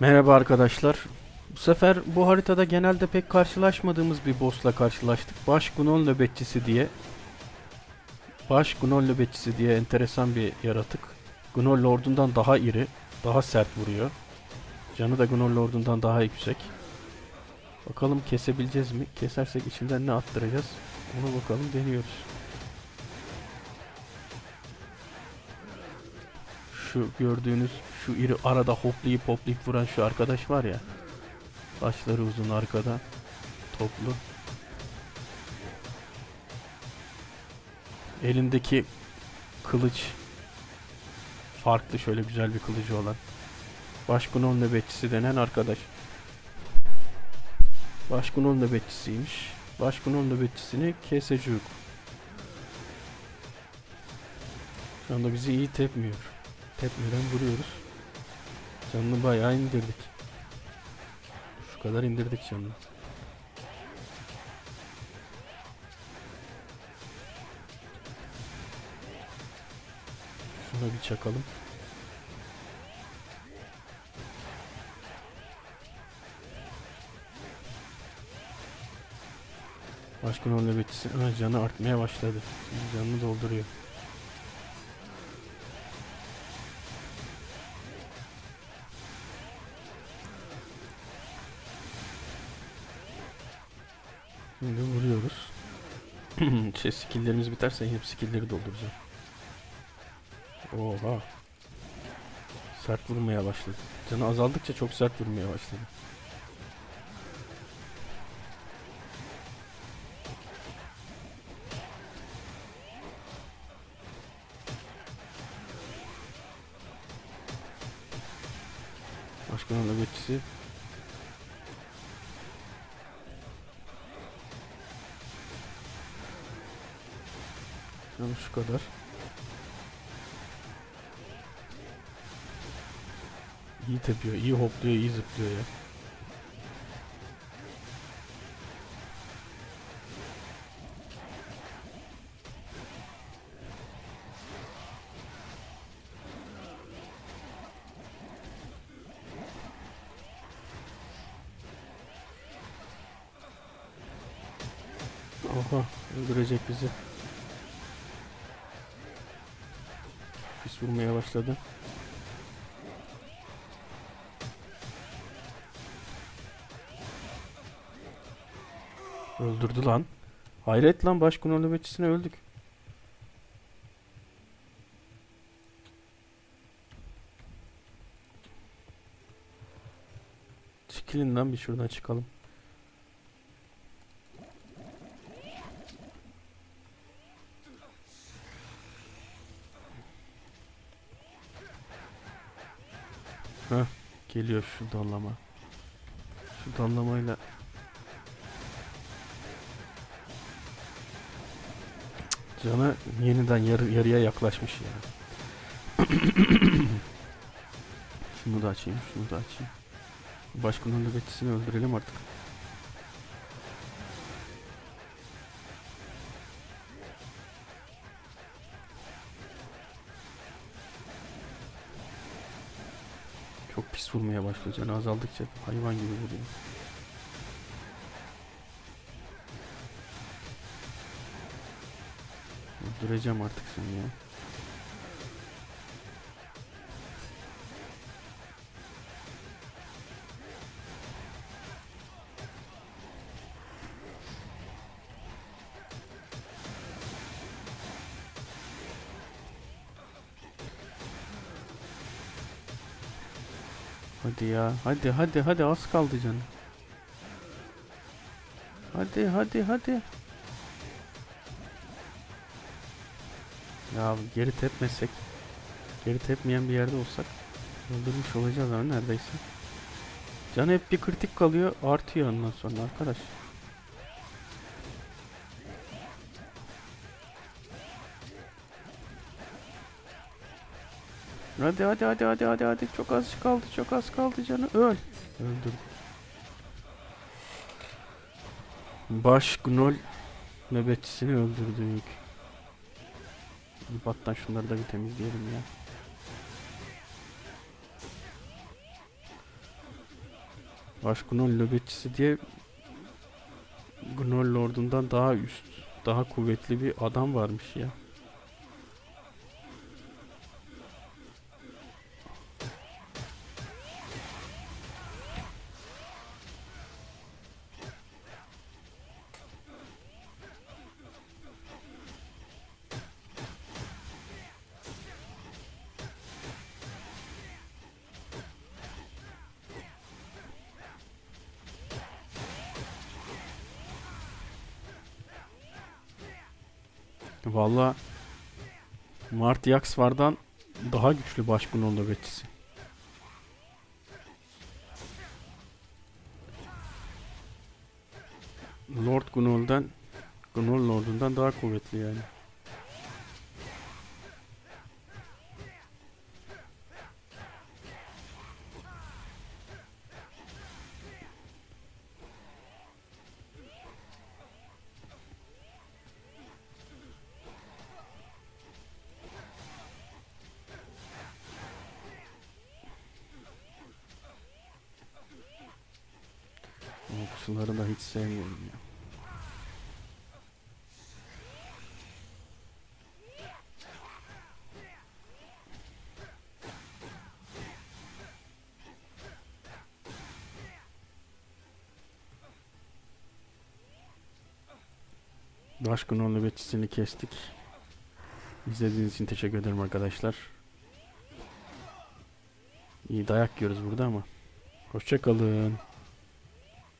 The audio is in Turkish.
Merhaba arkadaşlar. Bu sefer bu haritada genelde pek karşılaşmadığımız bir boss'la karşılaştık. Baş Gnol nöbetçisi diye. Baş Gnol nöbetçisi diye enteresan bir yaratık. Gnol Lord'undan daha iri, daha sert vuruyor. Canı da Gnol Lord'undan daha yüksek. Bakalım kesebileceğiz mi? Kesersek içinden ne attıracağız? Ona bakalım deniyoruz. Şu gördüğünüz şu iri arada hoplayıp hoplayıp vuran şu arkadaş var ya. Saçları uzun arkada. Toplu. Elindeki kılıç farklı şöyle güzel bir kılıcı olan. Başkunon nöbetçisi denen arkadaş. Başkunon nöbetçisiymiş. Başkunon nöbetçisini kesecek. Şu anda bizi iyi tepmiyor. Tepmeden vuruyoruz. Canını bayağı indirdik. Şu kadar indirdik canını. Şuna bir çakalım. Başkan o nöbetçisi ha, canı artmaya başladı. Canını dolduruyor. Şimdi vuruyoruz. şey skilllerimiz biterse yine skillleri dolduracağım. Oha. Sert vurmaya başladı. Canı azaldıkça çok sert vurmaya başladı. Başkanın nöbetçisi Canı şu kadar. İyi tepiyor, iyi hopluyor, iyi zıplıyor ya. Oha, öldürecek bizi. Pis vurmaya başladı. Öldürdü lan. Hayret lan başkunol nöbetçisine öldük. Çekilin lan bir şuradan çıkalım. Heh, geliyor şu dallama. Şu dallamayla Canı yeniden yarı, yarıya yaklaşmış ya. şunu da açayım, şunu da açayım. Başkanın nöbetçisini öldürelim artık. Çok pis vurmaya başlıyor. Canı azaldıkça hayvan gibi vuruyor. Öldüreceğim artık seni ya. Hadi ya. Hadi hadi hadi az kaldı canım. Hadi hadi hadi. Ya geri tepmesek. Geri tepmeyen bir yerde olsak. Öldürmüş olacağız ama neredeyse. Canı hep bir kritik kalıyor. Artıyor ondan sonra arkadaş. Hadi hadi hadi hadi hadi hadi çok az kaldı çok az kaldı canı öl. Öldüm. Baş Gnol nöbetçisini öldürdük. Battan şunları da bir temizleyelim ya. Baş Gnol nöbetçisi diye Gnol Lord'undan daha üst, daha kuvvetli bir adam varmış ya. Valla Mart Yaksvar'dan daha güçlü Baş Gnol nöbetçisi. Lord Gnol'dan Gnol Lord'undan daha kuvvetli yani. O pusuları da hiç sevmiyorum ya. Başkın onun nöbetçisini kestik. İzlediğiniz için teşekkür ederim arkadaşlar. İyi dayak yiyoruz burada ama. Hoşçakalın.